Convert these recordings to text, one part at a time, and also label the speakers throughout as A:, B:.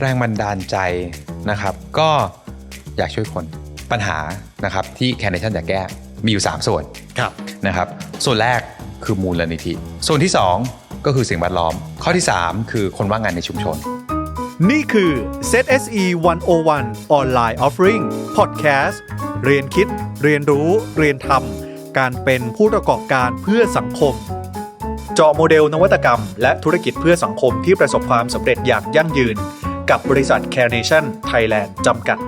A: แรงบันดาลใจนะครับ ก็อยากช่วยคนปัญหานะครับที่แคนเนชั่นอยากแก้มีอยู่ 3 ส่วน
B: ครับ
A: นะครับ ส่วนแรกคือมูลนิธิ ส่วนที่ 2 ก็คือสิ่งแวดล้อม ข้อที่ 3 คือคนว่างงานในชุมชน
B: นี่คือ ZSE 101 Online Offering Podcast เรียนคิด เรียนรู้ เรียนทำการเป็นผู้ประกอบการเพื่อสังคม เจาะโมเดลนวัตกรรม และธุรกิจเพื่อสังคมที่ประสบความสำเร็จอย่างยั่งยืน กับบริษัท Carnation Thailand จำกัด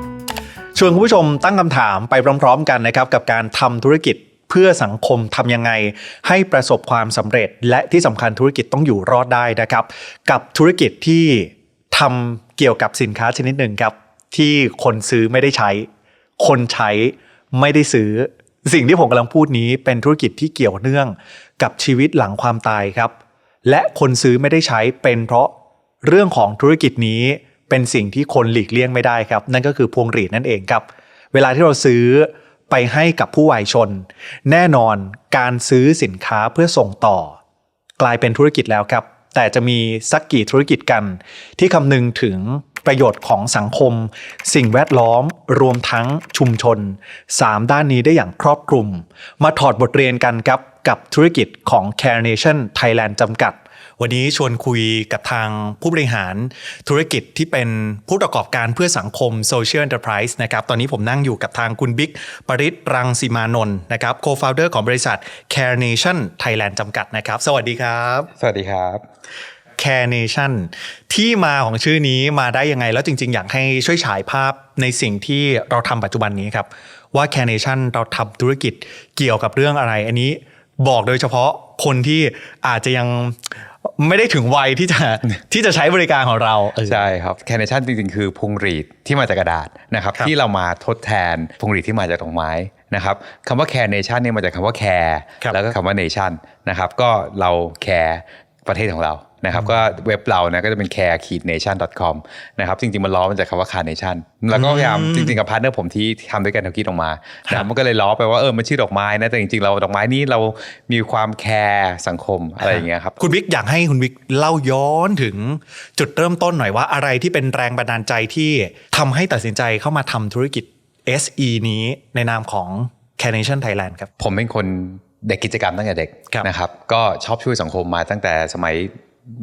B: ชวนคุณผู้ชมตั้งคำถามไปพร้อมๆกันนะครับกับการทำธุรกิจเพื่อสังคมทำยังไง ให้ประสบความสำเร็จ และที่สำคัญธุรกิจต้องอยู่รอดได้นะครับ กับธุรกิจที่ทำเกี่ยวกับสินค้าชนิดหนึ่งครับ ที่คนซื้อไม่ได้ใช้ คนใช้ไม่ได้ซื้อ สิ่งที่ผมกำลังพูดนี้เป็นธุรกิจที่เกี่ยวเนื่องกับชีวิตหลังความตายครับ และคนซื้อไม่ได้ใช้เป็นเพราะเรื่องของธุรกิจนี้ เป็นสิ่งที่คนหลีกเลี่ยงไม่ได้ครับ นั่นก็คือพวงหรีดนั่นเองครับ เวลาที่เราซื้อไปให้กับผู้วายชน แน่นอนการซื้อสินค้าเพื่อส่งต่อ กลายเป็นธุรกิจแล้วครับ แต่จะมีสักกี่ธุรกิจกัน ที่คำนึงถึงประโยชน์ของสังคม สิ่งแวดล้อมรวมทั้งชุมชน 3 ด้านนี้ได้อย่างครอบคลุม มาถอดบทเรียนกันครับกับธุรกิจของ Care Nation Thailand จำกัด วันนี้ชวนคุยกับทางผู้บริหารธุรกิจที่เป็นผู้ประกอบการเพื่อสังคม Social Enterprise นะครับ ตอนนี้ผมนั่งอยู่กับทางคุณบิ๊กปริศรังสีมานนท์นะครับ Co-founder ของบริษัท Care Nation Thailand จำกัดนะครับ สวัสดีครับ
A: สวัสดีครับ
B: Care Nation ที่มาของชื่อนี้มาได้ยังไง แล้วจริง ๆ อยากให้ช่วยฉายภาพในสิ่งที่เราทำปัจจุบันนี้ครับ ว่า Care Nation เราทำธุรกิจเกี่ยวกับเรื่องอะไร อันนี้บอกโดยเฉพาะคนที่อาจจะยัง ไม่ได้ถึงวัยที่จะที่จะใช้บริการของเราเออ
A: ใช่ครับแคนเนชั่นจริงๆ คือพวงหรีดที่มาจากกระดาษนะครับ
B: ครับ
A: ที่เรามาทดแทนพวงหรีดที่มาจากดอกไม้นะครับคำว่าแคร์เนชั่นเนี่ยมาจากคำว่าแคร์
B: ครับ
A: แล้วก็คำว่าเนชั่นนะครับก็เราแคร์ประเทศของเรา นะครับก็เว็บเรานะก็จะเป็น care nation com นะครับจริงๆ มันล้อมาจากคำว่า carnation แล้วก็พยายามจริงๆ กับพาร์ทเนอร์ผมที่ทำด้วยกันเขาคิดออกมา
B: ครั
A: นะ
B: บ
A: มันก็เลยล้อไปว่าเออมันชื่อดอกไม้นะแต่จริงๆ เราดอกไม้นี้เรามีความแคร์สังคมอะไรอย่างเงี้ยครับ
B: คุณวิกอยากให้คุณวิกเล่าย้อนถึงจุดเริ่มต้นหน่อยว่าอะไรที่เป็นแรงบันดาลใจที่ทำให้ตัดสินใจเข้ามาทำธุรกิจ SE นี้ในนามของ Care Nation Thailand ครับ
A: ผมเป็นคนเด็กกิจกรรมตั้งแต่เด็ก
B: ครับ
A: นะครับก็ชอบช่วยสังคมมาตั้งแต่สมัย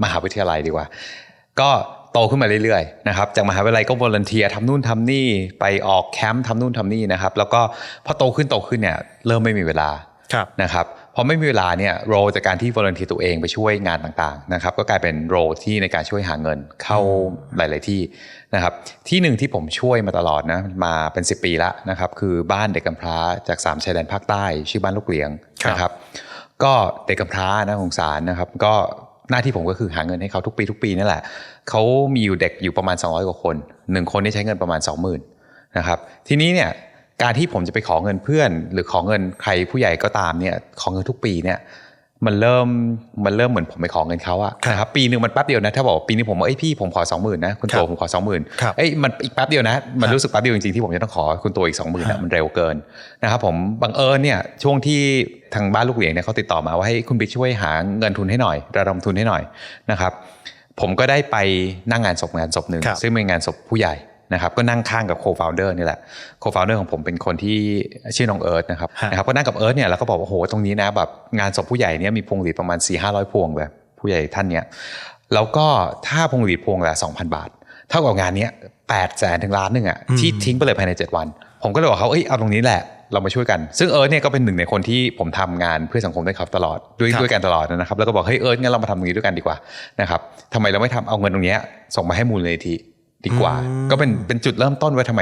A: มหาวิทยาลัยดีกว่า ก็โตขึ้นมาเรื่อยๆนะครับจากมหาวิทยาลัยก็วอลเนเทียทำนู่นทำนี่ไปออกแคมป์ทำนู่นทำนี่นะครับ แล้วก็พอโตขึ้นโตขึ้นเนี่ยเริ่มไม่มีเวลา
B: ครับ
A: นะครับพอไม่มีเวลาเนี่ยโรจากการที่วอลเนเทียตัวเองไปช่วยงานต่างๆนะครับ ก็กลายเป็นโรที่ในการช่วยหาเงินเข้าหลาย ๆที่นะครับ ที่หนึ่งที่ผมช่วยมาตลอดนะมาเป็น 10 ปีละนะครับ คือบ้านเด็กกำพร้าจากสามชายแดนภาคใต้ ชื่อบ้านลูกเหลียง
B: ครับ
A: นะครับ ก็เด็กกำพร้านะสงสารนะครับ ก็ หน้าที่ผมก็คือหาเงินให้เขาทุกปีทุกปีนั่นแหละเขามีอยู่เด็กอยู่ประมาณ 200 กว่าคนหนึ่งคนนี่ใช้เงินประมาณ 20,000นะครับทีนี้เนี่ยการที่ผมจะไปขอเงินเพื่อน หรือขอเงินใครผู้ใหญ่ก็ตามเนี่ยขอเงินทุกปีเนี่ย มันเริ่มมันเริ่มเหมือนผมไปขอเงินเขาอะนะครับปีหนึ่งมันแป๊บเดียวนะถ้าบอกว่าปีนี้ผมว่าเอ้ยพี่ผมขอ20,000นะคุณโต
B: ครับ
A: ผมขอ20,000
B: ครับ
A: เอ้ยมันอีกแป๊บเดียวนะมัน
B: ครับ
A: รู้สึกแป๊บเดียวจริงๆที่ผมจะต้องขอคุณตัวอีก20,000
B: ครั
A: นะ
B: บ
A: มันเร็วเกินนะครับผมบังเอิญเนี่ยช่วงที่ทางบ้านลูกเหลียงเนี่ยเขาติดต่อมาว่าให้คุณบิ๊กช่วยหาเงินทุนให้หน่อย ระดมทุนให้หน่อยนะครับผมก็ได้ไปนั่งงานศพงานศพหนึ่ง
B: ครับ
A: ซึ่งเป็นงานศพผู้ใหญ่ นะครับก็นั่งข้างกับโคฟ o u เดอร์นี่แหละโคฟ o u เดอร์ของผมเป็นคนที่ชื่อน้องเอิร์ธนะครับ
B: ฮะ
A: นะครับก็นั่งกับเอิร์ธเนี่ยแล้วก็บอกว่าโอ้โหตรงนี้นะแบบงานศพผู้ใหญ่เนี่ยมีพวงหรีดประมาณ4 5 0 0พวงเลยผู้ใหญ่ท่านเนี่ยแล้วก็ถ้าพวงหรีดพวงละ2,000บาท เท่ากับงานเนี้ยแปดแสนถึงล้านหนึ่งอะที่ทิ้งไปเลยภายใน 7 วัน ผมก็เลยบอกเขาเอ้ยเอาตรงนี้แหละเรามาช่วยกัน ซึ่งเอิร์ธเนี่ยก็เป็นหนึ่งในคนที่ผมทำงานเพื่อสังคมด้วยเขาตลอดด้วย
B: ครับ
A: ด้วยกันตลอดนะครับ แล้วก็บอกเฮ้ยเอิร์ธงั้นเรามาทำตรงนี้ด้วยกันดีกว่านะครับทำไมเราไม่ทำเอาเงินตรงเนี้ยส่งมาให้มูลนิธิ ดีกว่า ก็เป็นเป็นจุดเริ่มต้นว่าทำไม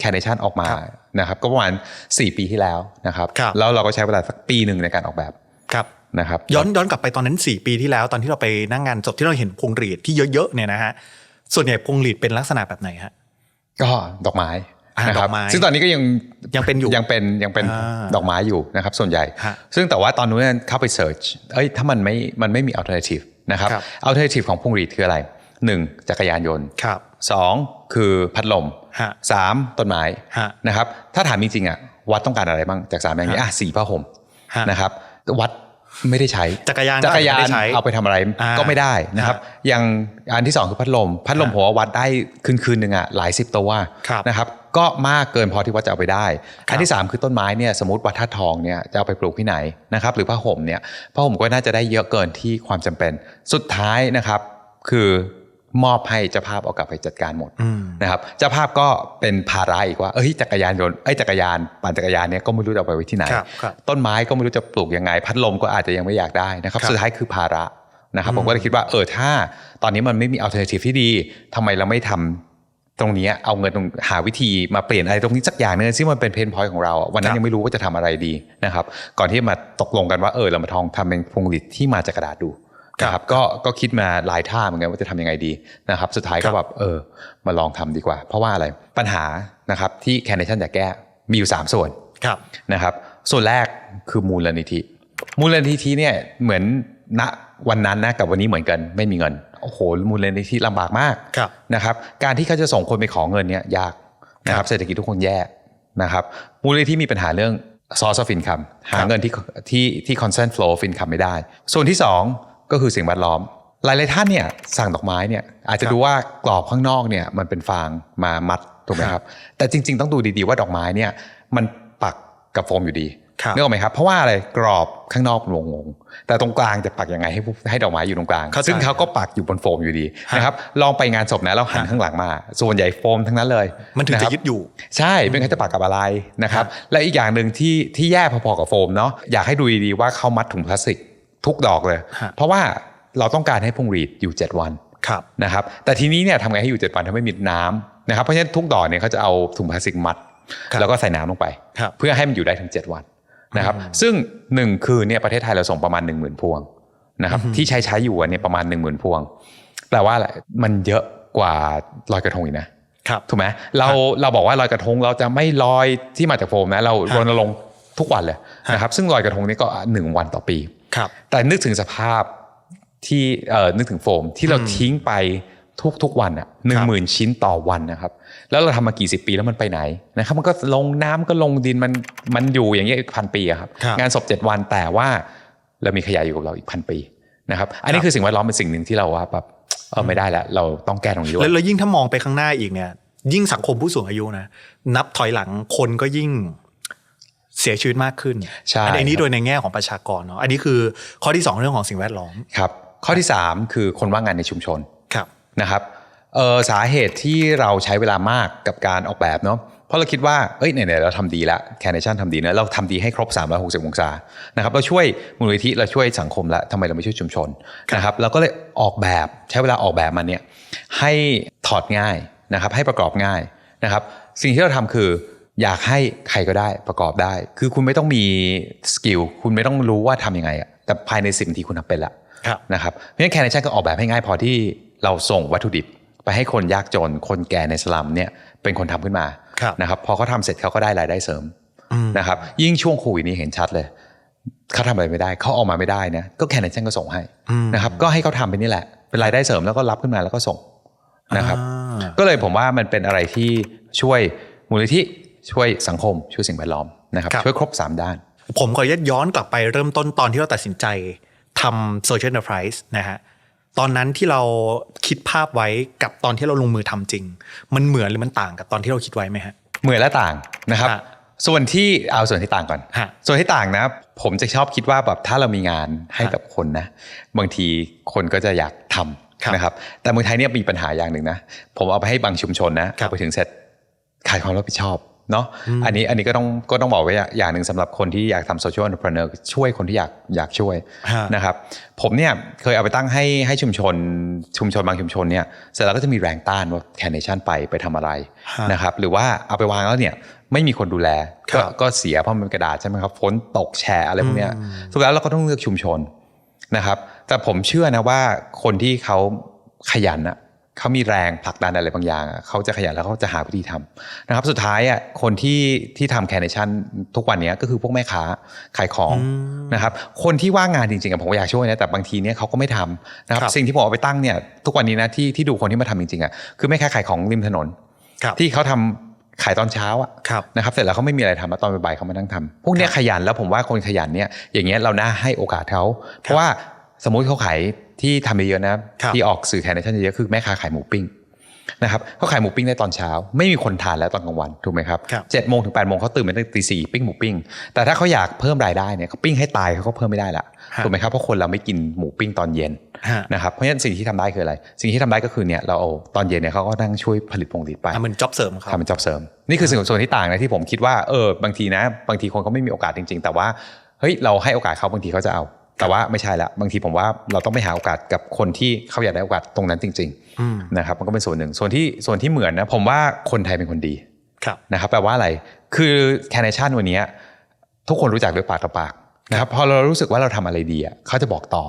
A: แคนเนชั่นออกมา
B: ครับ
A: นะครับ ก็ประมาณ 4 ปีที่แล้วนะครับ
B: ครับ
A: แล้วเราก็ใช้เวลาสักปีหนึ่งในการออกแบบ
B: ครับ
A: นะครับ
B: ย้อนย้อนกลับไปตอนนั้น 4 ปีที่แล้ว ตอนที่เราไปนั่งงานศพที่เราเห็นพวงหรีดที่เยอะๆเนี่ยนะฮะส่วนใหญ่พวงหรีดเป็นลักษณะแบบไหนฮะ
A: ก็ดอกไม้
B: อ่า
A: นะครั
B: ดอกไม้
A: ซึ่งตอนนี้ก็ยัง
B: ยังเป็นอยู่
A: ยังเป็นยังเป็น
B: อ่า
A: ดอกไม้อยู่นะครับ ส่วนใหญ่
B: ฮะ
A: ซึ่งแต่ว่าตอนนู้นเข้าไปเสิร์ชเอ้ยถ้ามันไม่มันไม่มี alternative นะครับ
B: ครับ
A: alternative ของพวงหรีดคืออะไรหนึ่งจักรยานยนต์
B: ครับ
A: สองคือพัดลม
B: ฮะ
A: สามต้นไม้
B: ฮะ
A: นะครับถ้าถามจริงๆอะวัดต้องการอะไรบ้างจากสามอย่างนี้
B: ฮะ
A: อะสี่ผ้าห่ม
B: ฮะ
A: นะครับวัดไม่ได้ใช้
B: จักรยาน
A: จักรยาน
B: ไม่ได้ใช้
A: เอาไปทำอะไร
B: อ่า
A: ก็ไม่ได้นะครับ อย่างอันที่สองคือพัดลม พัดลม
B: อ่า
A: ผมว่าวัดได้คืนคืนหนึ่งอะหลายสิบตัว
B: ครับ
A: นะครับ ก็มากเกินพอที่ว่าจะเอาไปได้
B: ครับ
A: อันที่สามคือต้นไม้เนี่ยสมมติว่าถ้าทองเนี่ยจะเอาไปปลูกที่ไหนนะครับ หรือผ้าห่มเนี่ยผ้าห่มก็น่าจะได้เยอะเกินที่ความจำเป็นสุดท้ายนะครับ คือ มอบให้เจ้าภาพเอากลับไปจัดการหมด
B: อืม
A: นะครับเจ้าภาพก็เป็นภาระอีกว่าเอ้ยจักรยานยนต์ไอ้ยจักรยานปั่นจักรยานเนี่ยก็ไม่รู้จะเอาไปไว้ที่ไหน
B: ครับครับ
A: ต้นไม้ก็ไม่รู้จะปลูกยังไง พัดลมก็อาจจะยังไม่อยากได้นะครับ
B: ครับ
A: สุดท้ายคือภาระนะครับ
B: อืม
A: ผมก็เลยคิดว่าเออถ้าตอนนี้มันไม่มีอัลเทอร์เนทีฟที่ดีทำไมเราไม่ทำตรงเนี้ยเอาเงินตรงหาวิธีมาเปลี่ยนอะไรตรงนี้สักอย่างหนึงซึ่งมันเป็นเพนพอยต์ของเราอะวันนั้
B: ครั
A: น
B: บ
A: ยังไม่รู้ว่าจะทำอะไรดีนะครับ ก่อนที่มาตกลงกันว่าเออเรามาทองทำเป็นพวงหลีดที่มาจากกระดาษดู นะครับก็ก็คิดมาหลายท่าเหมือนกันว่าจะทำยังไงดีนะครับ สุดท้าย
B: ครั
A: ก็
B: บ
A: แบบเออมาลองทำดีกว่า เพราะว่าอะไรปัญหานะครับที่แคนเนชั่นอยากแก้มีอยู่สามส่วน
B: ครับ
A: นะครับ ส่วนแรกคือมูลนิธิ มูลนิธิเนี่ยเหมือนณวันนั้นนะกับวันนี้เหมือนกันไม่มีเงินโอ้โหมูลนิธิลำบากมาก
B: ครับ
A: นะครับ การที่เขาจะส่งคนไปขอเงินเนี่ยยากนะค
B: ครั
A: รับบเศรษฐกิจทุกคนแย่นะครับ มูลนิธิมีปัญหาเรื่อง source of income หาเงินที่ที่ที่ constant flow of income ไม่ได้ ส่วนที่สอง ก็คือสิ่งแวดล้อม หลายๆท่านเนี่ยสั่งดอกไม้เนี่ยอาจจะ
B: ครับ
A: ดูว่ากรอบข้างนอกเนี่ยมันเป็นฟางมามัดถูกไหมครับ แต่จริง ๆ ต้องดูดีๆว่าดอกไม้เนี่ยมันปักกับโฟมอยู่ดี
B: ครับ
A: นึกออกไหมครับ เพราะว่าอะไรกรอบข้างนอกเป็นวงวงๆแต่ตรงกลางจะปักยังไงให้ผู้ให้ดอกไม้อยู่ตรงกลาง
B: เข้าใจ
A: ซึ่งเขาก็ปักอยู่บนโฟมอยู่ดี
B: ฮะ
A: นะครับ ลองไปงานศพนะเราหัน
B: ฮะ
A: ข้างหลังมา ส่วนใหญ่โฟมทั้งนั้นเลย
B: มันถึง
A: ค
B: จะ
A: รับ
B: ยึดอยู่
A: ใช่เป็นเขาจะปักกับอะไรนะครับ และอีกอย่างหนึ่งที่ที่แย่พอๆกับโฟมเนาะอยากให้ดูดีๆว่าเขามัดถุงพลาสติก ทุกดอกเลย
B: ฮะ
A: เพราะว่าเราต้องการให้พวงหรีดอยู่ 7 วัน
B: ครับ
A: นะครับ แต่ทีนี้เนี่ยทำไงให้อยู่7วันถ้าไม่มีน้ำนะครับ เพราะฉะนั้นทุกดอกเนี่ยเขาจะเอาถุงพลาสติกมัด
B: ครับ
A: แล้วก็ใส่น้ำลงไป
B: ครับ
A: เพื่อให้มันอยู่ได้ถึง 7 วันนะครับ ซึ่ง 1 คืนเนี่ยประเทศไทยเราส่งประมาณ 1 0,000 พวงนะครับที่ใช้ใช้อยู่อะเนี่ยประมาณ 1 0,000 พวง แปลว่าอะไรมันเยอะกว่าลอยกระทงอีกนะ
B: ครับ
A: ถูกไหมเราเราบอกว่าลอยกระทงเราจะไม่ลอยที่มาจากโฟมนะเรา
B: ฮะ
A: รณรงค์ทุกวันเลย
B: ฮะ
A: นะครับซึ่งลอยกระทงนี่ก็หนึ่งวันต่อปี
B: ครับ
A: แต่นึกถึงสภาพที่เอ่อนึกถึงโฟมที่เรา
B: อืม
A: ทิ้งไปทุกทุกวันอะหนึ่งหมื่นชิ้นต่อวันนะครับ แล้วเราทำมากี่สิบปีแล้วมันไปไหนนะครับ มันก็ลงน้ำก็ลงดินมันมันอยู่อย่างเงี้ยอีกพันปีอะครับ
B: ครับ
A: งานศพเจ็ดวันแต่ว่าเรามีขยะอยู่กับเราอีกพันปีนะครับ อันนี้
B: ครับ
A: คือสิ่งแวดล้อมเป็นสิ่งหนึ่งที่เราว่าแบบเออไม่ได้แล้ว เราต้องแก้ตรงนี้ด้วย
B: แล้วแล้วยิ่งถ้ามองไปข้างหน้าอีกเนี่ย ยิ่งสังคมผู้สูงอายุนะนับถอยหลังคนก็ยิ่ง เสียชีวิตมากขึ้น
A: ใช่
B: อันนี้
A: ครับ
B: โดยในแง่ของประชากรเนาะอันนี้คือข้อที่สองเรื่องของสิ่งแวดล้อม
A: ครับข้อที่ 3 คือคนว่างงานในชุมชน
B: ครับ
A: นะครับเออสาเหตุที่เราใช้เวลามากกับการออกแบบเนาะเพราะเราคิดว่าเอ้ยไหนๆเราทำดีแล้วแคนเนชั่นทำดีนะเราทำดีให้ครบ 360 องศานะครับเราช่วยมูลนิธิเราช่วยสังคมแล้วทำไมเราไม่ช่วยชุมชนนะครับเราก็เลยออกแบบใช้เวลาออกแบบมันเนี่ยให้ถอดง่ายนะครับให้ประกอบง่ายนะครับสิ่งที่เราทำคือ อยากให้ใครก็ได้ประกอบได้ คือคุณไม่ต้องมีสกิลคุณไม่ต้องรู้ว่าทำยังไงอะแต่ภายในสิบนาทีคุณทำเป็นละ
B: ครับ
A: นะครับเพราะฉะนั้นแคนเนชั่นก็ออกแบบให้ง่ายพอที่เราส่งวัตถุดิบ ไปให้คนยากจน คนแก่ในสลัมเนี่ยเป็นคนทำขึ้นมา
B: ครับ
A: นะครับพอเขาทำเสร็จเขาก็ได้รายได้เสริม
B: อืม
A: นะครับยิ่งช่วงโควิดนี้เห็นชัดเลยเขาทำอะไรไม่ได้เขาออกมาไม่ได้นะก็แคนเนชั่นก็ส่งให้
B: อืม
A: นะครับก็ให้เขาทำไปนี่แหละ เป็นรายได้เสริมแล้วก็รับขึ้นมาแล้วก็ส่งนะครับ
B: อ่า
A: ก็เลยผมว่ามันเป็นอะไรที่ช่วยมูลนิธิ ช่วยสังคมช่วยสิ่งแวดล้อมนะครับ
B: ครับ
A: ช่วยครบสามด้าน
B: ผมขออนุญาตย้อนกลับไปเริ่มต้นตอนที่เราตัดสินใจทำ social enterprise นะฮะตอนนั้นที่เราคิดภาพไว้กับตอนที่เราลงมือทำจริง มันเหมือนหรือมันต่างกับตอนที่เราคิดไว้ไหมฮะ
A: เหมือนและต่างนะครับ
B: ฮะ
A: ส่วนที่เอาส่วนที่ต่างก่อน
B: ฮะ
A: ส่วนที่ต่างนะผมจะชอบคิดว่าแบบถ้าเรามีงานให้กับคนนะ บางทีคนก็จะอยากท
B: ครับำ
A: นะครับ แต่เมืองไทยเนี่ยมีปัญหาอย่างหนึ่งนะ ผมเอาไปให้บางชุมชนนะครับเอาไปถึงเสร็จขาดความรับผิดชอบ เนาะอันนี้อันนี้ก็ต้องก็ต้องบอกไว้อย่างหนึ่งสำหรับคนที่อยากทำโซเชียล n อน e ร r เนอร์ช่วยคนที่อยากอยากช่วย
B: ฮะ
A: นะครับผมเนี่ยเคยเอาไปตั้งให้ให้ชุมชนชุมชนบางชุมชนเนี่ยเสร็จแล้วก็จะมีแรงต้านว่าแคนเนชั่นไปไปทำอะไร
B: ฮะ
A: นะครับหรือว่าเอาไปวางแล้วเนี่ยไม่มีคนดูแล
B: ครั
A: ก็
B: บ
A: ก็เสียเพราะมันเป็นกระดาษใช่ไหมครับฝนตกแฉะอะไรพวกเนี้ยสุดท้ายเราก็ต้องเลือกชุมชนนะครับ แต่ผมเชื่อนะว่าคนที่เขาขยันอะ เขามีแรงผลักดันอะไรบางอย่างอะเขาจะขยันแล้วเขาจะหาวิธีทำนะครับ สุดท้ายอะคนที่ที่ทำแคนเนชั่นทุกวันเนี้ยก็คือพวกแม่ค้าขายของนะครับ คนที่ว่างงานจริงๆอะผมก็อยากช่วยนะแต่บางทีเนี่ยเขาก็ไม่ทำนะครับ
B: ครับ
A: สิ่งที่ผมเอาไปตั้งเนี่ย ทุกวันนี้นะที่ที่ดูคนที่มาทำจริงๆอะคือแม่ค้าขายของริมถนน
B: ครับ
A: ที่เขาทำขายตอนเช้าอะ
B: ครับ
A: นะครับเสร็จแล้วเขาไม่มีอะไรทำแล้วตอนบ่ายๆเขามานั่งทำพวกเนี้ย
B: ครับ
A: ขยันแล้วผมว่าคนขยันเนี่ยอย่างเงี้ยเราน่าให้โอกาสเขาเพราะว่า สมมุติเขาขายที่ทำเยอะๆนะครับที่ออกสื่อแคร์เนชั่นเยอะๆคือแม่ค้าขายหมูปิ้งนะครับเขาขายหมูปิ้งได้ตอนเช้า ไม่มีคนทานแล้วตอนกลางวันถูกไหมครับ
B: ครับ
A: เจ็ดโมงถึงแปดโมงเขาตื่นมาตั้งแต่ตีสี่ปิ้งหมูปิ้ง แต่ถ้าเขาอยากเพิ่มรายได้เนี่ยเขาปิ้งให้ตายเขาก็เพิ่มไม่ได้ละ
B: ฮะ
A: ถูกไหมครับเพราะคนเราไม่กินหมูปิ้งตอนเย็น
B: ฮะ
A: นะครับเพราะฉะนั้นสิ่งที่ทำได้คืออะไร สิ่งที่ทำได้ก็คือเนี่ยเราเอาตอนเย็นเนี่ยเขาก็นั่งช่วยผลิตพงผลิตไป
B: อะมันจ็อบเสริมเขา
A: ทำเป็นจ็อบเสริมนี่คือสิ่งส่วนที่ต่างนะที่ผมคิดว่าเออบางทีนะ บางทีคนเขาไม่มีโอกาสจริง ๆ แต่ว่าเฮ้ยเราให้โอกาสเขาบางทีเขาจะเอา แต่ว่าไม่ใช่ละบางทีผมว่าเราต้องไปหาโอกาสกับคนที่เขาอยากได้โอกาสตรงนั้นจริง
B: อืม
A: ๆนะครับมันก็เป็นส่วนหนึ่งส่วนที่ส่วนที่เหมือนนะผมว่าคนไทยเป็นคนดี
B: ครับ
A: นะครับแปลว่าอะไรคือแคเนชั่นวันเนี้ยทุกคนรู้จักด้วยปากต่อปากนะครับพอเรารู้สึกว่าเราทำอะไรดีอะเขาจะบอกต่อ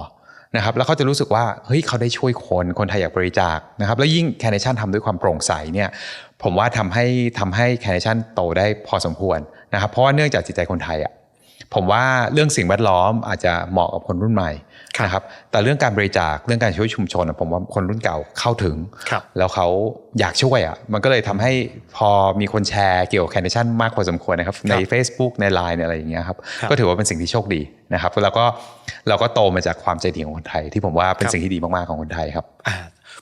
A: นะครับแล้วเขาจะรู้สึกว่าเฮ้ยเขาได้ช่วยคนคนไทยอยากบริจาคนะครับแล้วยิ่งแคเนชั่นทำด้วยความโปร่งใสเนี่ยผมว่าทำให้ทำให้แคเนชั่นโตได้พอสมควรนะครับเพราะว่าเนื่องจากจิตใจคนไทยอะ ผมว่าเรื่องสิ่งแวดล้อมอาจจะเหมาะกับคนรุ่นใหม่
B: ครับ
A: นะครับแต่เรื่องการบริจาคเรื่องการช่วยชุมชนอะผมว่าคนรุ่นเก่าเข้าถึง
B: ครับ
A: แล้วเขาอยากช่วยอะมันก็เลยทำให้พอมีคนแชร์เกี่ยวกับแคนดิชันมากพอสมควรนะครับใน Facebook ใน Line ในอะไรอย่างเงี้ยครับ
B: ครับ
A: ก็ถือว่าเป็นสิ่งที่โชคดีนะครับแล้วก็เราก็โตมาจากความใจดีของคนไทย ที่ผมว่าเป็น
B: ครับ
A: สิ่งที่ดีมากๆของคนไทยครับ
B: อ่า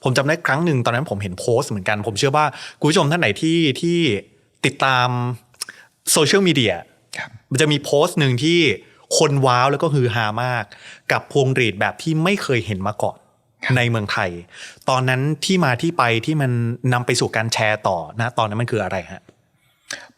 B: ผมจำได้ครั้งหนึ่งตอนนั้นผมเห็นโพสต์เหมือนกัน ผมเชื่อว่าคุณผู้ชมท่านไหนที่ที่ติดตามโซเชียลมีเดีย
A: ครับ
B: มันจะมีโพสต์หนึ่งที่คนว้าวแล้วก็ฮือฮามาก กับพวงหรีดแบบที่ไม่เคยเห็นมาก่อนในเมืองไทย ตอนนั้นที่มาที่ไปที่มันนำไปสู่การแชร์ต่อนะตอนนั้นมันคืออะไรฮะ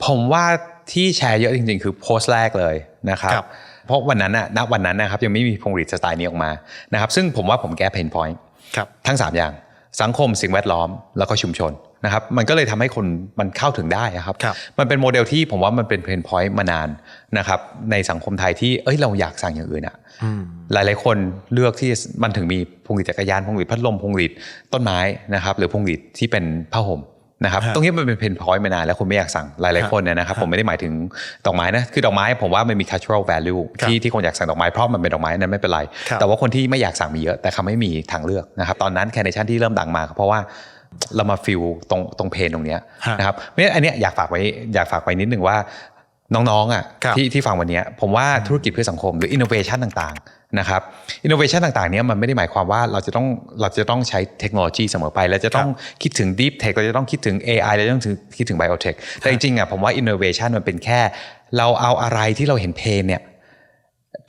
A: ผมว่าที่แชร์เยอะจริง ๆ คือโพสต์แรกเลยนะครับ
B: ครับ
A: เพราะวันนั้นน่ะณวันนั้นนะครับยังไม่มีพงหรีดสไตล์นี้ออกมานะครับ ซึ่งผมว่าผมแก้เพนพอยต์
B: ครับ
A: ทั้ง 3 อย่าง สังคมสิ่งแวดล้อมแล้วก็ชุมชน นะครับมันก็เลยทำให้คนมันเข้าถึงได้อะครับ
B: ครับ
A: มันเป็นโมเดลที่ผมว่ามันเป็นเพนพอยต์มานานนะครับในสังคมไทยที่เอ้ยเราอยากสั่งอย่างอื่นอะ
B: อืม
A: หลายๆคนเลือกที่มันถึงมีพวงหรีดจักรยานพวงหรีดพัดลมพวงหรีดต้นไม้นะครับหรือพวงหรีดที่เป็นผ้าห่มนะครับ
B: ฮะ
A: ตรงนี้มันเป็นเพนพอยต์มานานแล้วคนไม่อยากสั่งหลาย
B: ฮะ
A: ๆคนเนี่ยนะครับ
B: ฮะ
A: ผมไม่ได้หมายถึงดอกไม้นะคือดอกไม้ผมว่ามันมี cultural value
B: ครับ
A: ที่ที่คนอยากสั่งดอกไม้เพราะมันเป็นดอกไม้นั้นไม่เป็นไร
B: ครับ
A: แต่ว่าคนที่ไม่อยากสั่งมีเยอะแต่เขาไม่มีทางเลือกนะครับตอนนั้นแคเนชั่นที่เริ่มดังมาก็เพราะว่า เรามาฟิลตรงตรงเพนตรงเนี้ย
B: ฮะ
A: นะครับเพราะฉะนั้นอันเนี้ยอยากฝากไว้อยากฝากไว้นิดนึงว่าน้องๆอะ
B: ครับ
A: ที่ที่ฟังวันเนี้ยผมว่าธุรกิจเพื่อสังคมหรือ innovation ต่างๆนะครับ innovation ต่างๆเนี้ยมันไม่ได้หมายความว่าเราจะต้องเราจะต้องใช้เทคโนโลยีเสมอไปเราจะต้องคิดถึง deep tech เราจะต้องคิดถึง AI เราจะต้องคิดถึง biotech แต่จริงๆอะผมว่า innovation มันเป็นแค่ เราเอาอะไรที่เราเห็นเพนเนี่ย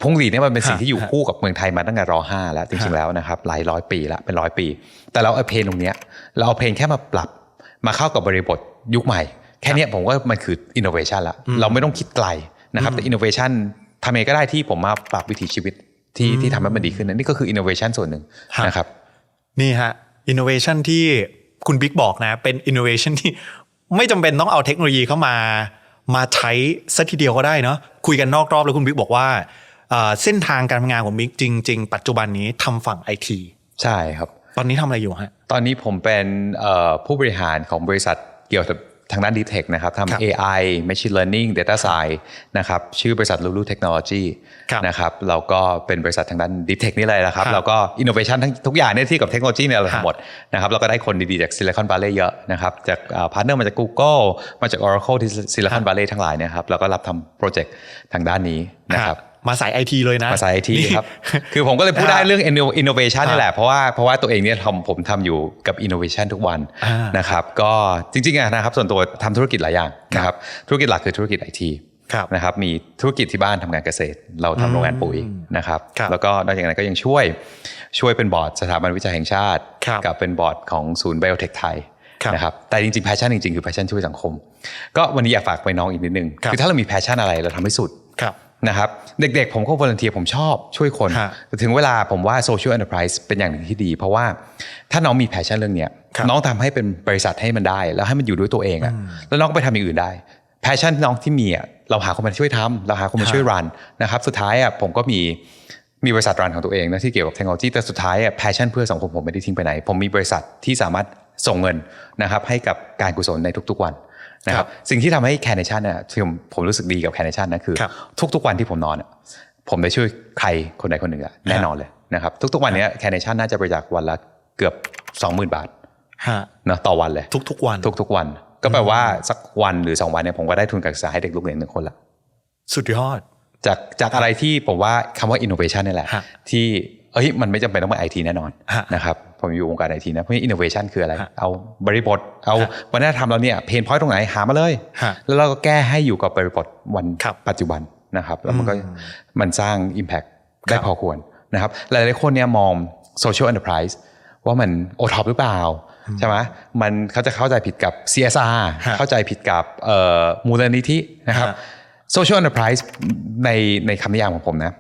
A: พงหลีดเนี่ยมันเป็นสิ่งที่อยู่
B: ฮะ
A: คู่กับเมืองไทยมาตั้งแต่รห้าแล้วจริงๆแล้วนะครับหลายร้อยปีละเป็นร้อยปี แต่เราเอาเพนตรงเนี้ยเราเอาเพนแค่มาปรับมาเข้ากับบริบทยุคใหม่ แค่เนี้ยผมว่ามันคือ innovation ละเราไม่ต้องคิดไกลนะครับแต่ innovation ทำเองก็ได้ที่ผมมาปรับวิถีชีวิตที่ที่ทำให้มันดีขึ้นนะนี่ก็คือ innovation ส่วนหนึ่ง
B: ฮะ
A: นะครับ
B: นี่ฮะ innovation ที่คุณบิ๊กบอกนะ เป็น innovation ที่ไม่จำเป็นต้องเอาเทคโนโลยีเข้ามา มาใช้สักทีเดียวก็ได้เนาะคุยกันนอกรอบแล้วคุณบิ๊กบอกว่า เอ่อเส้นทางการทำงานของบิ๊กจริง ๆ ปัจจุบันนี้ทำฝั่งไอที
A: ใช่ครับ
B: ตอนนี้ทำอะไรอยู่ฮะ
A: ตอนนี้ผมเป็นเอ่อผู้บริหารของบริษัทเกี่ยวกับทางด้าน Deep Tech นะครับ
B: ครับ
A: ทำ AI Machine Learning Data Science นะครับชื่อบริษัท Lulu Technology
B: ครับ
A: นะครับเราก็เป็นบริษัททางด้าน Deep Tech นี่เลยนะครับ
B: ครับ
A: แล้วก็ Innovation ทั้งทุกอย่างเนี่ยที่กับเทคโนโลยีเนี่ยเรา
B: ครับ
A: ทำหมดนะครับแล้วก็ได้คนดีๆจาก Silicon Valley เยอะนะครับจากพาร์ทเนอร์มาจาก Google มาจาก Oracle ที่ Silicon Valley ทั้งหลายเนะครับแล้วก็รับทำโปรเจกต์ทางด้านนี้นะครับ
B: มาสายไอทีเลยนะ
A: มาสายไอที
B: นี่
A: ครับ คือผมก็เลยพูดได้
B: อ่า
A: เรื่อง inno- innovation
B: อ่า
A: นี่แหละ เพราะว่าเพราะว่าตัวเองเนี่ยทำผมทำอยู่กับ innovation ทุกวัน
B: อ่าน
A: นะครับก็จริงๆอะนะครับส่วนตัวทำธุรกิจหลายอย่างนะครับธุรกิจหลักคือธุรกิจไอที
B: ครับ
A: นะครับมีธุรกิจที่บ้านทำงานเกษตร เราทำโรงงานปุ๋ยนะครับ
B: ครับ
A: แล้วก็นอกจากนั้นก็ยังช่วยช่วยเป็นบอร์ดสถาบันวิจัยแห่งชาติ
B: ครับ
A: กับเป็นบอร์ดของศูนย์ไบโอเทคไทย
B: ครับ
A: นะครับแต่จริงๆ passion จริงๆ คือ passion ช่วยสังคม ก็วันนี้อยากฝากไปน้องอีกนิดนึง
B: ครับ
A: คือถ้าเรามี passion อะไรเราทำให้สุด
B: ครับ
A: นะครับเด็กๆ ผมก็วอร์เนทียผมชอบช่วยคน
B: ฮะ
A: แต่ถึงเวลาผมว่า social enterprise เป็นอย่างหนึ่งที่ดี เพราะว่าถ้าน้องมีแพชชั่นเรื่องเนี้ย
B: ครับ
A: น้องทำให้เป็นบริษัทให้มันได้ แล้วให้มันอยู่ด้วยตัวเองอะแล้วน้องก็ไปทำอย่างอื่นได้แพชชั่นน้องที่มีอะเราหาคนมาช่วยทำเราหาคนมาช่วยรันนะครับสุดท้ายอะผมก็มีมีบริษัทรันของตัวเองนะที่เกี่ยวกับเทคโนโลยีแต่สุดท้ายอะแพชชั่นเพื่อสังคมผมไม่ได้ทิ้งไปไหน ผมมีบริษัทที่สามารถส่งเงินนะครับให้กับการกุศลในทุกๆวัน นะค
B: ครั
A: รับบสิ่งที่ทำให้แค n เนชั่นเนี่ยที่ผมผมรู้สึกดีกับแค n เนชั่นนะคือ
B: ครับ
A: ทุกๆวันที่ผมนอนอะผมได้ช่วยใครคนใดคนหนึ่งอะแน่นอนเลยนะครับทุกๆวันเนี้แค n เนชั่นน่าจะบริจาควันละเกือบ 20,000 บาท
B: ฮะ
A: นะต่อวันเลย
B: ทุกๆวัน
A: ทุกๆวัน ก็แปลว่าสักวันหรือสองวันเนี่ยผมก็ได้ทุนการศึกษาให้เด็กลูกเรียนหนึ่งคนละ
B: สุดยอด
A: จากจากอะไรที่ผมว่าคำว่า innovation นี่แหละ
B: ฮะ
A: ที่ เอ้ยมันไม่จำเป็นต้องเป็นไอทีแน่นอน
B: ฮะ
A: นะครับผมอยู่วงการไอทีนะเพราะฉะนั้น innovation คืออะไร
B: ฮะ
A: เอาบริบท เอา
B: ฮะ
A: วัฒนธรรมเราเนี่ยเพนพอยต์ตรงไหนหามาเลย
B: ฮะ
A: แล้วเราก็แก้ให้อยู่กับบริบทวัน
B: ครับ
A: ปัจจุบันนะครับ แล้วมันก็
B: อืม
A: มันสร้าง Impact ได้
B: ครับ
A: พอควรนะครับ หลายๆคนเนี่ยมอง social enterprise ว่ามันโอท็อปหรือเปล่าใช่ไหมมันเขาจะเข้าใจผิดกับ CSR
B: ฮะ
A: เข้าใจผิดกับเอ่อมูลนิธินะครับ
B: ฮะ
A: social enterprise ในในคำนิยามของผมนะ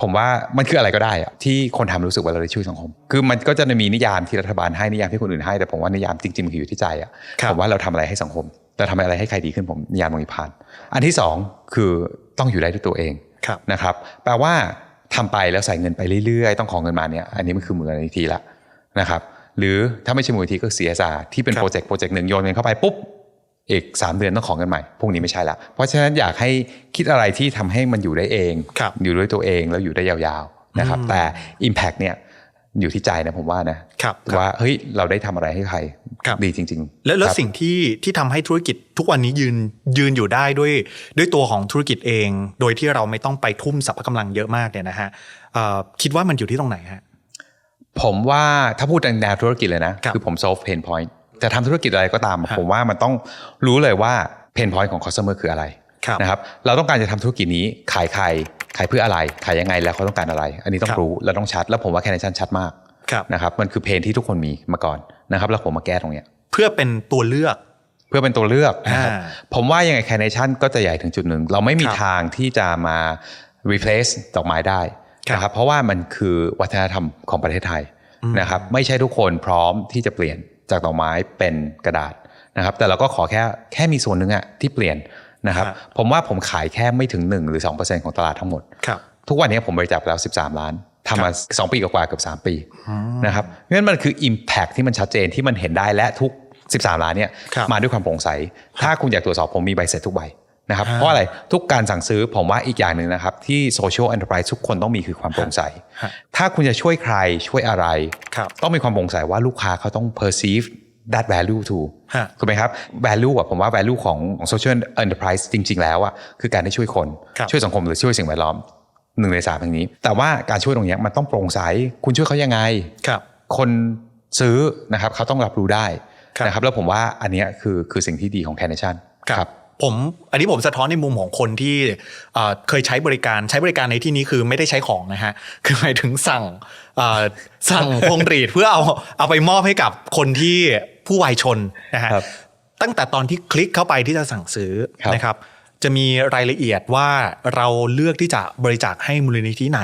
A: ผมว่ามันคืออะไรก็ได้อะที่คนทำรู้สึกว่าเราได้ช่วยสังคม คือมันก็จะมีนิยามที่รัฐบาลให้นิยามที่คนอื่นให้แต่ผมว่านิยามจริงๆมันคืออยู่ที่ใจอะ
B: ครับ
A: ผมว่าเราทำอะไรให้สังคมเราทำอะไรให้ใครดีขึ้นผมนิยามตรงนี้ผ่านอันที่สองคือต้องอยู่ได้ด้วยตัวเอง
B: ครับ
A: นะครับ แปลว่าทำไปแล้วใส่เงินไปเรื่อยๆ ต้องขอเงินมาเนี่ยอันนี้มันคือมูลนิธิละนะครับหรือถ้าไม่ใช่มูลนิธิก็ CSR ที่เป็น
B: ครับ
A: โปรเจกต์โปรเจกต์หนึ่งโยนเงินเข้าไปปุ๊บ อีก 3 เดือนต้องขอเงินใหม่ พวกนี้ไม่ใช่ละ เพราะฉะนั้นอยากให้คิดอะไรที่ทำให้มันอยู่ได้เอง
B: ครับ
A: อยู่ด้วยตัวเองแล้วอยู่ได้ยาวๆนะครับ แต่ Impact เนี่ยอยู่ที่ใจนะผมว่านะครับว่าเฮ้ยเราได้ทำอะไรให้ใคร
B: ครับ
A: ดีจริง ๆ
B: แล้วแล้ว
A: ครับ
B: สิ่งที่ที่ทำให้ธุรกิจทุกวันนี้ยืนยืนอยู่ได้ด้วยด้วยตัวของธุรกิจเอง โดยที่เราไม่ต้องไปทุ่มสรรพกำลังเยอะมากเนี่ยนะฮะเอ่อคิดว่ามันอยู่ที่ตรงไหนฮะ
A: ผมว่าถ้าพูดในแนวธุรกิจเลยนะครับคือผม solve pain point จะทำธุรกิจอะไรก็ตาม
B: ครับ
A: ผมว่ามันต้องรู้เลยว่า pain point ของ customer คืออะไร
B: ครับ
A: นะครับเราต้องการจะทำธุรกิจนี้ขายใครขายเพื่ออะไร ขายยังไงแล้วเขาต้องการอะไร อันนี้ต้อ
B: ค
A: ง
B: รับ
A: รู้แล้วต้องชัด แล้วผมว่าแค n นชันชัดมาก
B: ครับ
A: นะครับมันคือเพนที่ทุกคนมีมาก่อนนะครับแล้วผมมาแก้ตรงเนี้ย
B: เพื่อเป็นตัวเลือก
A: เพื่อเป็นตัวเลือกนะครับ
B: อ่า
A: ผมว่ายังไงแค n นชันก็จะใหญ่ถึงจุดหนึ่ง เราไม่มี
B: ครับ
A: ทางที่จะมา replace ดอกไม้ได้
B: ครับ
A: นะครับเพราะว่ามันคือวัฒนธรรมของประเทศไทยนะครับไม่ใช่ทุกคนพร้อมที่จะเปลี่ยน จากดอกไม้เป็นกระดาษนะครับ แต่เราก็ขอแค่แค่มีส่วนหนึ่งอะที่เปลี่ยนนะครับ
B: ครับ
A: ผมว่าผมขายแค่ไม่ถึง 1 หรือ 2%ของตลาดทั้งหมด
B: ครับ
A: ทุกวันนี้ผมบริจาคไปแล้ว 13 ล้านทำมา 2 ปีกว่าๆเกือบ3 ปีนะครับเพราะฉะนั้นมันคือ Impact ที่มันชัดเจนที่มันเห็นได้และทุก 13 ล้านเนี่ย
B: ครับ
A: มาด้วยความโปร่งใส ถ้าคุณอยากตรวจสอบผมมีใบเสร็จทุกใบ นะครับ
B: อ่า
A: เพราะอะไรทุกการสั่งซื้อผมว่าอีกอย่างหนึ่งนะครับ ที่ Social Enterprise ทุกคนต้องมีคือความโปร่งใส
B: ฮะ
A: ถ้าคุณจะช่วยใครช่วยอะไร
B: ครับ
A: ต้องมีความโปร่งใสว่าลูกค้าเขาต้อง perceive that value to
B: ฮะ
A: ถูกไหมครับ value อะผมว่า value ของของ social enterprise จริง ๆ แล้วอะคือการได้ช่วยคน
B: ครับ
A: ช่วยสังคมหรือช่วยสิ่งแวดล้อมหนึ่งในสามอย่างนี้ แต่ว่าการช่วยตรงเนี้ยมันต้องโปร่งใส คุณช่วยเขายังไง
B: ครับ
A: คนซื้อนะครับเขาต้องรับรู้ได้
B: ครับ
A: นะครับแล้วผมว่าอันเนี้ยคือคือสิ่งที่ดีของ Carnation
B: ผมอันนี้ผมสะท้อนในมุมของคนที่เอ่อเคยใช้บริการใช้บริการในที่นี้คือไม่ได้ใช้ของนะฮะคือหมายถึงสั่งเอ่อสั่งพวงหรีดเพื่อเอาเอาไปมอบให้กับคนที่ผู้วัยชนนะฮะ
A: ครับ
B: ตั้งแต่ตอนที่คลิกเข้าไปที่จะสั่งซื้อ
A: ครับ
B: นะครับ จะมีรายละเอียดว่าเราเลือกที่จะบริจาคให้มูลนิธิไหน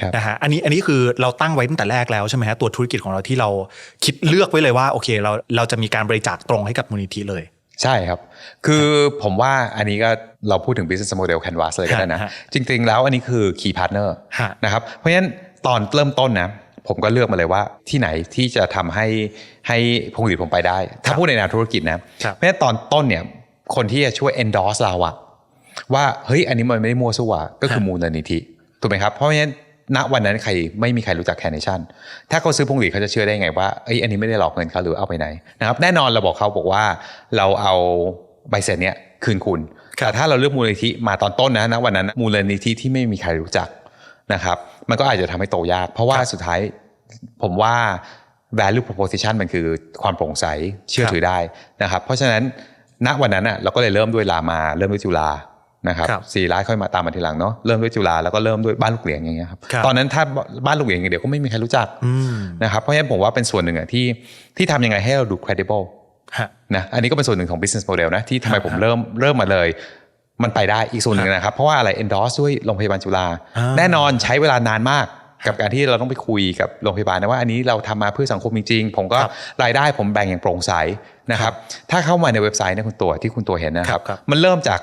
A: ครับ
B: นะฮะอันนี้อันนี้คือเราตั้งไว้ตั้งแต่แรกแล้วใช่ไหมฮะตัวธุรกิจของเราที่เราคิดเลือกไว้เลยว่าโอเคเราเราจะมีการบริจาคตรงให้กับมูลนิธิเลย
A: ใช่ครับ คือผมว่าอันนี้ก็เราพูดถึง business model canvas เลยก็ได้นะ
B: ฮะ
A: จริงๆแล้วอันนี้คือ key partner
B: ฮะ
A: นะครับ เพราะฉะนั้นตอนเริ่มต้นนะผมก็เลือกมาเลยว่าที่ไหนที่จะทำให้ให้พงหลีดผมไปได้ ถ้าพูดในแนวธุรกิจนะ
B: ครับ
A: เพราะฉะนั้นตอนต้นเนี่ยคนที่จะช่วย endorse เราอะว่าเฮ้ยอันนี้มันไม่ได้มั่วซั่วก็คือ
B: ฮะ
A: มูลนิธิถูกไหมครับเพราะฉะนั้น ณวันนั้นใครไม่มีใครรู้จักแค n นชั่น ถ้าเขาซื้อพวงหลีดเขาจะเชื่อได้ไงว่าเอ้ยอันนี้ไม่ได้หลอกเงินเขาหรือเอาไปไหนนะครับแน่นอนเราบอกเขาบอกว่าเราเอาใบเสร็จเนี้ยคืนคุณ
B: ครับ
A: แต่ถ้าเราเลือกมูลนิธิมาตอนต้นนะณวันนั้นมูลนิธิที่ไม่มีใครรู้จักนะครับ มันก็อาจจะทำให้โตยาก เพราะว่าสุดท้ายผมว่า value proposition มันคือความโปร่งใสเชื่อถือได้นะครับ เพราะฉะนั้นณวันนั้นอะเราก็เลยเริ่มด้วยรามาเริ่มด้วยจุฬา นะครับ
B: ครับ
A: สี่ร้ายค่อยมาตามมาทีหลังเนาะเริ่มด้วยจุฬาแล้วก็เริ่มด้วยบ้านลูกเหลียงอย่างเงี้ยครับ
B: ครับ
A: ตอนนั้นถ้าบ้านลูกเหลียงอย่างเดียวก็ไม่มีใครรู้จัก
B: อืม
A: นะครับเพราะฉะนั้นผมว่าเป็นส่วนหนึ่งอะที่ที่ทำยังไงให้เราดู credible
B: ฮะ
A: นะอันนี้ก็เป็นส่วนหนึ่งของ business model นะที่ทำไม
B: ฮะ
A: ผมเริ่มเริ่มมาเลย มันไปได้อีกส่วนหนึ่งนะครับเพราะว่าอะไร endorse ด้วยโรงพยาบาลจุฬา
B: อ่า
A: แน่นอนใช้เวลานานมากกับการที่เราต้องไปคุยกับโรงพยาบาลนะว่าอันนี้เราทำมาเพื่อสังคมจริงๆผมก็
B: ครับ
A: รายได้ผมแบ่งอย่างโปร่งใสนะครับถ้าเข้ามาในเว็บไซต์นะคุณตัวที่คุณตัวเห็นนะครับ
B: ครับ
A: มันเริ่มจาก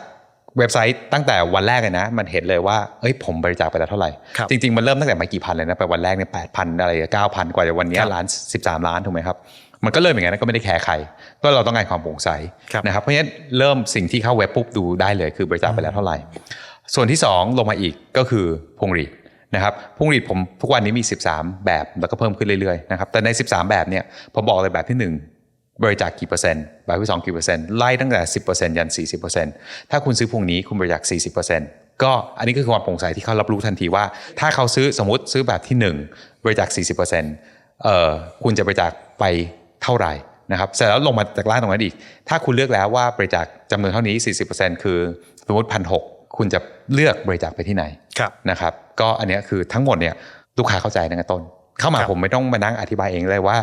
A: เว็บไซต์ตั้งแต่วันแรกเลยนะ มันเห็นเลยว่าเอ้ยผมบริจาคไปแล้วเท่าไหร่
B: ครับ
A: จริง ๆ มันเริ่มตั้งแต่ไม่กี่พันเลยนะ ไปวันแรกเนี่ยแปดพันอะไรเก้าพันกว่าจะวันเนี้ย
B: ครับ
A: ล้านสิบสามล้านถูกไหมครับ มันก็เริ่มอย่างนั้นก็ไม่ได้แคร์ใคร ก็เราต้องการความโปร่งใส
B: ครับ
A: นะครับเพราะฉะนั้นเริ่มสิ่งที่เข้าเว็บปุ๊บดูได้เลยคือบริจาคไปแล้วเท่าไหร่ ส่วนที่ 2 ลงมาอีกก็คือพวงหรีดนะครับพวงหรีดผมทุกวันนี้มี 13 แบบแล้วก็เพิ่มขึ้นเรื่อยๆนะครับแต่ใน 13 แบบเนี่ยผมบอกเลยแบบที่ 1 บริจาคกี่เปอร์เซ็นต์แบบที่สองกี่เปอร์เซ็นต์ไล่ตั้งแต่10%ยัน40%ถ้าคุณซื้อพวงนี้คุณบริจาค40%ก็อันนี้ก็คือความโปร่งใสที่เขารับรู้ทันทีว่า ถ้าเขาซื้อสมมติซื้อแบบที่1บริจาค40%เอ่อคุณจะบริจาคไปเท่าไหร่นะครับเสร็จแล้วลงมาจากล่างตรงนั้นอีก ถ้าคุณเลือกแล้วว่าบริจาคจำนวนเท่านี้ 40%คือสมมติพันหคุณจะเลือกบริจาคไปที่ไหน
B: ครับ
A: นะครับ ก็อันเนี้ยคือทั้งหมดเนี่ยลูกค้าเข้าใจตั้งแต่ต้น เข้ามา
B: ครับ
A: ผมไม่ต้องมานั่งอธิบายเองเลยว่า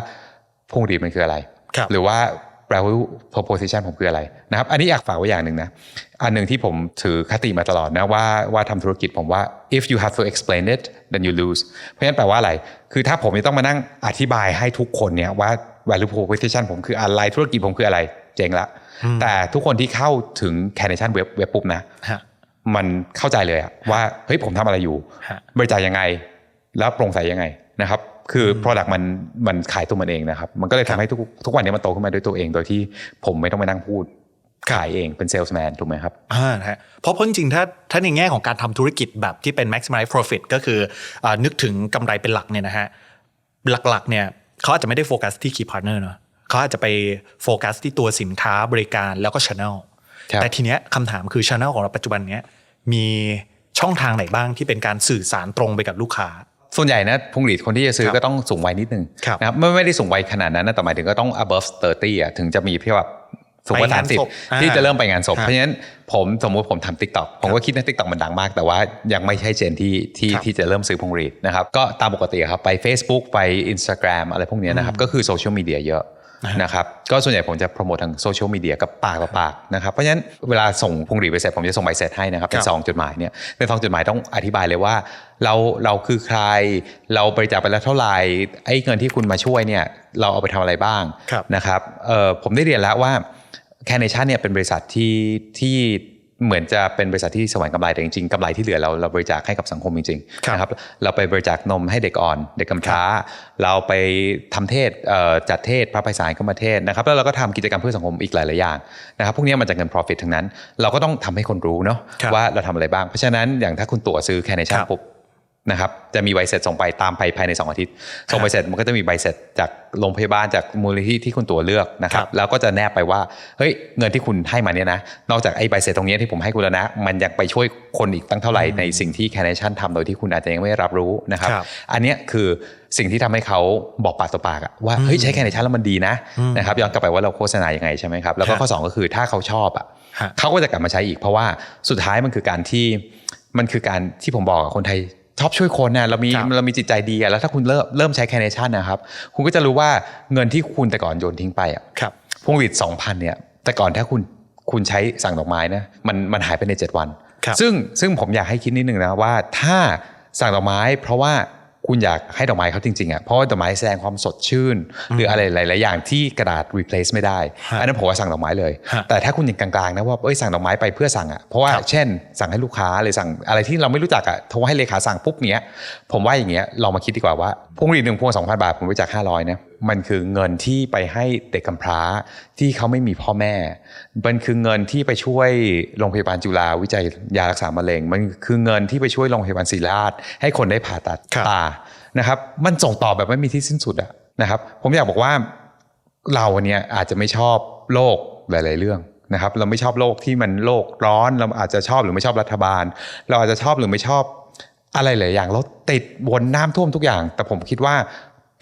A: พวงหรีดมันคืออะไร
B: ครับ
A: หรือว่า value proposition ผมคืออะไรนะครับ อันนี้อยากฝากไว้อย่างหนึ่งนะ อันหนึ่งที่ผมถือคติมาตลอดนะว่าว่าทำธุรกิจผมว่า if you have to explain it then you lose เพราะฉะนั้นแปลว่าอะไร คือถ้าผมจะต้องมานั่งอธิบายให้ทุกคนเนี่ยว่า value proposition ผมคืออะไร ธุรกิจผมคืออะไร เจ๋งละ แต่ทุกคนที่เข้าถึง Canation Web เว็บปุ๊บนะ
B: ฮะ
A: มันเข้าใจเลยอะว่า เฮ้ยผมทำอะไรอยู่
B: ฮะ
A: บริจาคยังไง แล้วโปร่งใสยังไงนะครับ คือ Product มันมันขายตัวมันเองนะครับ มันก็เลย
B: ครั
A: ทำ
B: บ
A: ให้ทุกทุกวันนี้มันโตขึ้นมาด้วยตัวเอง โดยที่ผมไม่ต้องมานั่งพูด
B: ครับ
A: ขายเองเป็นเซลส์แมนถูกไหมครับ
B: อ่านะฮะเพราะเพราะจริงๆถ้าถ้าในแง่ของการทำธุรกิจแบบที่เป็น maximize profit ก็คืออานึกถึงกำไรเป็นหลักเนี่ยนะฮะหลักๆเนี่ยเขาอาจจะไม่ได้โฟกัสที่ key partner เนอะเขาอาจจะไปโฟกัสที่ตัวสินค้าบริการแล้วก็ channel
A: ครับ
B: แต่ทีเนี้ยคำถามคือ channel ของเราปัจจุบันเนี้ยมีช่องทางไหนบ้างที่เป็นการสื่อสารตรงไปกับลูกค้า
A: ส่วนใหญ่นะพวงหรีดคนที่จะซื้อ
B: ครับ
A: ก็ต้องสูงวัยนิดนึง
B: ครับ
A: นะครับไม่ไม่ได้สูงวัยขนาดนั้นนะแต่หมายถึงก็ต้อง above 30อะถึงจะมีเพียงแบบสูงกว่า
B: ไปงานศพ
A: 30ที่จะเริ่มไปงานศพ
B: อ่า
A: เพราะฉะนั้นผมสมมุติผมทำ TikTok ผมก็คิดว่า TikTok มันดังมาก แต่ว่ายังไม่ใช่เจนที่ที่
B: ครับ
A: ที่จะเริ่มซื้อพวงหรีดนะครับก็ตามปกติครับไป Facebook ไป Instagram อะไรพวกเนี้ยนะครับก็คือโซเชียลมีเดียเยอะ นะครับก็ส่วนใหญ่ผมจะโปรโมททางโซเชียลมีเดียกับปากต่อปากนะครับเพราะฉะนั้นเวลาส่งพวงหรีดไปเสร็จผมจะส่งใบเสร็จให้นะครับเป็
B: ครั
A: น
B: บ
A: ซองจดหมายเนี่ยในซองจดหมายต้องอธิบายเลยว่า เราเราคือใคร เราบริจาคไปแล้วเท่าไหร่ไอ้เงินที่คุณมาช่วยเนี่ยเราเอาไปทำอะไรบ้าง
B: ครับ
A: นะครับเอ่อผมได้เรียนแล้วว่าแค n เนชั่นเนี่ยเป็นบริษัทที่ที่ เหมือนจะเป็นบริษัทที่แสวงกำไรแต่จริงๆกำไรที่เหลือเราเราบริจาคให้กับสังคมจริง
B: ครับ
A: ๆนะครับเราไปบริจาคนมให้เด็กอ่อน เด็กกำพร้า เราไปทำเทศเอ่อจัดเทศพระไพศาลเข้ามาเทศนะครับแล้วเราก็ทำกิจกรรมเพื่อสังคมอีกหลายๆอย่างนะครับพวกนี้มันจะเงิน profit ทั้งนั้น เราก็ต้องทำให้คนรู้เนาะ
B: ครับ
A: ว่าเราทำอะไรบ้างเพราะฉะนั้นอย่างถ้าคุณตั๋วซื้อแค n เนชั่น
B: ครับ
A: ปุ๊บ นะครับจะมีใบเสร็จส่งไปตามไปภายใน 2 อาทิตย์ ส่งใบเสร็จมันก็จะมีใบเสร็จจากโรงพยาบาลจากมูลนิธิที่คุณตัวเลือกนะครับ
B: ครับ
A: แล้วก็จะแนบไปว่าเฮ้ยเงินที่คุณให้มาเนี่ยนะนอกจากไอ้ใบเสร็จตรงเนี้ยที่ผมให้คุณแล้วนะ มันยังไปช่วยคนอีกตั้งเท่าไหร่ในสิ่งที่แค n เนชั่นทำโดยที่คุณอาจจะยังไม่รับรู้นะครับ
B: ครับ
A: อันเนี้ยคือสิ่งที่ทำให้เขาบอกปากต่อปากอะว่าเฮ้ยใช้แค n เนชั่นแล้วมันดีนะนะครับย้อนกลับไปว่าเราโฆษณายังไงใช่ไหมครับแล้วก็
B: ครับ
A: ข้อสองก็คือถ้าเขาชอบอะ
B: ฮะ
A: เขาก็จะกลับมาใช้อีก เพราะว่าสุดท้ายมันคือการที่มันคือการที่ผมบอกอะคนไทย ชอบช่วยคนนะเรามี
B: ครับ
A: เรามีจิตใจดีอะแล้วถ้าคุณเริ่มเริ่มใช้แค n เนชั่นนะครับ คุณก็จะรู้ว่าเงินที่คุณแต่ก่อนโยนทิ้งไปอะ
B: ครับ
A: พวงหรีดสองพันเนี่ย แต่ก่อนถ้าคุณคุณใช้สั่งดอกไม้นะมันมันหายไปใน 7 วัน
B: ครับ
A: ซึ่งซึ่งผมอยากให้คิดนิดนึงนะว่าถ้าสั่งดอกไม้ เพราะว่า คุณอยากให้ดอกไม้เขาจริงๆอะเพราะว่าดอกไม้แสดงความสดชื่น หรืออะไรหลายๆอย่างที่กระดาษ replace ไม่ได้
B: ฮะ
A: อันนั้นผมว่าสั่งดอกไม้เลย
B: ฮะ
A: แต่ถ้าคุณยังกลางๆนะว่าเอ้ยสั่งดอกไม้ไปเพื่อสั่งอะเพราะว่า
B: ครับ
A: เช่น สั่งให้ลูกค้าหรือสั่งอะไรที่เราไม่รู้จักอะโทรให้เลขาสั่งปุ๊บเนี้ยผมว่าอย่างเงี้ยลองมาคิดดีกว่าว่า พวงหรีดหนึ่งพวงสองพันบาท ผมบริจาคห้าร้อยนะมันคือเงินที่ไปให้เด็กกำพร้าที่เขาไม่มีพ่อแม่ มันคือเงินที่ไปช่วยโรงพยาบาลจุฬาวิจัยยารักษามะเร็ง มันคือเงินที่ไปช่วยโรงพยาบาลศิริราช ให้คนได้ผ่าตัด
B: ครับ
A: ตานะครับ มันส่งต่อแบบไม่มีที่สิ้นสุดอะนะครับ ผมอยากบอกว่าเราเนี่ยอาจจะไม่ชอบโลกหลาย ๆ เรื่องนะครับ เราไม่ชอบโลกที่มันโลกร้อน เราอาจจะชอบหรือไม่ชอบรัฐบาล เราอาจจะชอบหรือไม่ชอบ อะไรหลายอย่างเราติดวนน้ำท่วมทุกอย่าง แต่ผมคิดว่า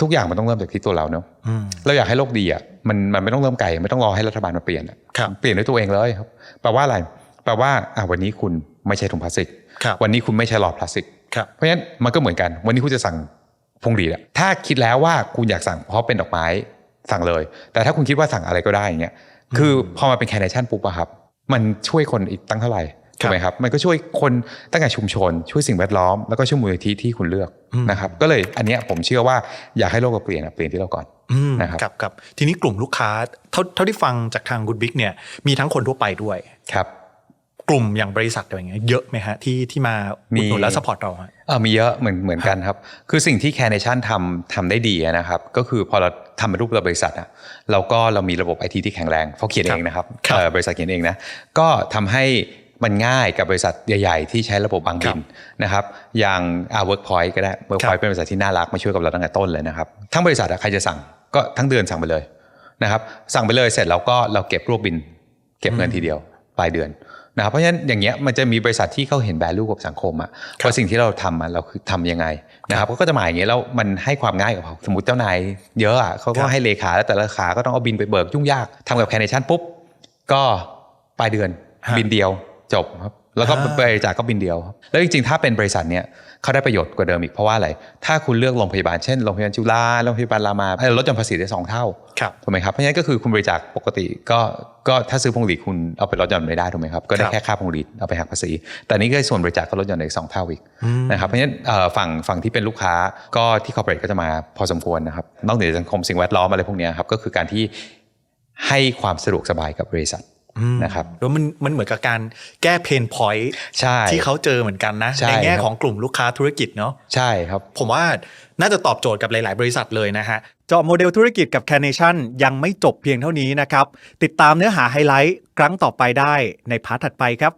A: ทุกอย่างมันต้องเริ่มจากที่ตัวเราเนาะ
B: อืม
A: เราอยากให้โลกดีอะมันมันไม่ต้องเริ่มไกลไม่ต้องรอให้รัฐบาลมาเปลี่ยนอะ
B: ครับ
A: เปลี่ยนด้วยตัวเองเลยครับแปลว่าอะไรแปลว่าอะวันนี้คุณไม่ใช่ถุงพลาสติก
B: ครับ
A: วันนี้คุณไม่ใช่หลอดพลาสติก
B: ครับ
A: เพราะฉะนั้นมันก็เหมือนกัน วันนี้คุณจะสั่งพวงหรีดอะถ้าคิดแล้วว่าคุณอยากสั่งเพราะเป็นดอกไม้สั่งเลย แต่ถ้าคุณคิดว่าสั่งอะไรก็ได้อย่างเงี้ยคือพอมาเป็นแค n เนชั่นปุ๊บอะครับ มันช่วยคนอีกตั้งเท่าไหร่ ถูกไหมครับมันก็ช่วยคนตั้งแต่ชุมชน ช่วยสิ่งแวดล้อมแล้วก็ช่วยมูลนิธิที่คุณเลือกนะครับก็เลยอันเนี้ยผมเชื่อว่าอยากให้โลกเราเปลี่ยนอะเปลี่ยนที่เราก่อน
B: อืม
A: นะครับ
B: ครับครับทีนี้กลุ่มลูกค้าเท่าเท่าที่ฟังจากทางคุณบิ๊กเนี่ยมีทั้งคนทั่วไปด้วย
A: ครับ
B: กลุ่มอย่างบริษัทอะไรอย่างเงี้ยเยอะไหมฮะที่ที่มาอุดหนุน
A: มี
B: และสปอร์ตเราฮะ
A: เออมีเยอะเหมือนเหมือนกันครับ คือสิ่งที่ Carnation ทำทำได้ดีอะนะครับ ก็คือพอเราทำเป็นรูปแบบบริษัทอะเราก็เรามีระบบไอทีที่แข็งแรงเขาเขียนเองนะครับ
B: ครับ
A: เอ่อบริษัทเขียนเองนะก็ทำให้ มันง่ายกับบริษัทใหญ่ ๆ ที่ใช้ระบบบางบินนะครับอย่างอ่า Workpoint ก็ได้ Workpoint เป็นบริษัทที่น่ารักมาช่วยกับเราตั้งแต่ต้นเลยนะครับทั้งบริษัทอะใครจะสั่งก็ทั้งเดือนสั่งไปเลยนะครับสั่งไปเลยเสร็จแล้วก็เราเก็บรวบบิน เก็บเงินทีเดียวปลายเดือนนะครับเพราะฉะนั้นอย่างเงี้ยมันจะมีบริษัทที่เขาเห็น value กับสังคมอะว่าสิ่งที่เราทำอะเราคือทำยังไงนะครับเขาก็จะมาอย่างเงี้ยแล้วมันให้ความง่ายกับเขาสมมติเจ้านายเยอะอะเขาก็ให้เลขาแล้วแต่ละเลขาก็ต้องเอาบินไปเบิกยุ่งยากทำกับแคนเนชั่นปุ๊บก็ปลายเดือน
B: ฮะ
A: บินเดียว จบครับแล้วก็
B: อ่า
A: บริจาคก็บินเดียวครับแล้วจริงๆ ถ้าเป็นบริษัทเนี้ยเขาได้ประโยชน์กว่าเดิมอีกเพราะว่าอะไร ถ้าคุณเลือกโรงพยาบาลเช่นโรงพยาบาลจุฬาโรงพยาบาลรามาให้ลดหย่อนภาษีได้สองเท่า
B: ครับ
A: ถูกไหมครับเพราะฉะนั้นก็คือคุณบริจาคปกติก็ก็ถ้าซื้อพวงหรีดคุณเอาไปลดหย่อนไม่ได้ถูกไหมครับก็ได้
B: ครับ
A: แค่ค่าพวงหรีดเอาไปหักภาษี แต่นี่ก็ส่วนบริจาคก็ลดหย่อนได้อีกสองเท่าอีกนะครับเพราะฉะนั้นเอ่อฝั่งฝั่งที่เป็นลูกค้าก็ที่คอร์เปอเรทก็จะมาพอสมควรนะครับนอกเหนือจากสังคมสิ่งแวดล้อมอะไรพวกเนี้ยครับก็คือการที่ให้ความสะดวกสบายกับบริษัท นะครับ
B: แล้วมันมันเหมือนกับการแก้เพนพอยท์
A: ใช่
B: ที่เขาเจอเหมือนกันนะ
A: ใช่
B: ในแง่
A: ครับ
B: ของกลุ่มลูกค้าธุรกิจเนาะ
A: ใช่ครับ
B: ผมว่าน่าจะตอบโจทย์กับหลาย ๆ บริษัทเลยนะฮะเจาะโมเดลธุรกิจกับ Carnation ยังไม่จบเพียงเท่านี้นะครับ ติดตามเนื้อหาไฮไลท์ครั้งต่อไปได้ในพาร์ทถัดไปครับ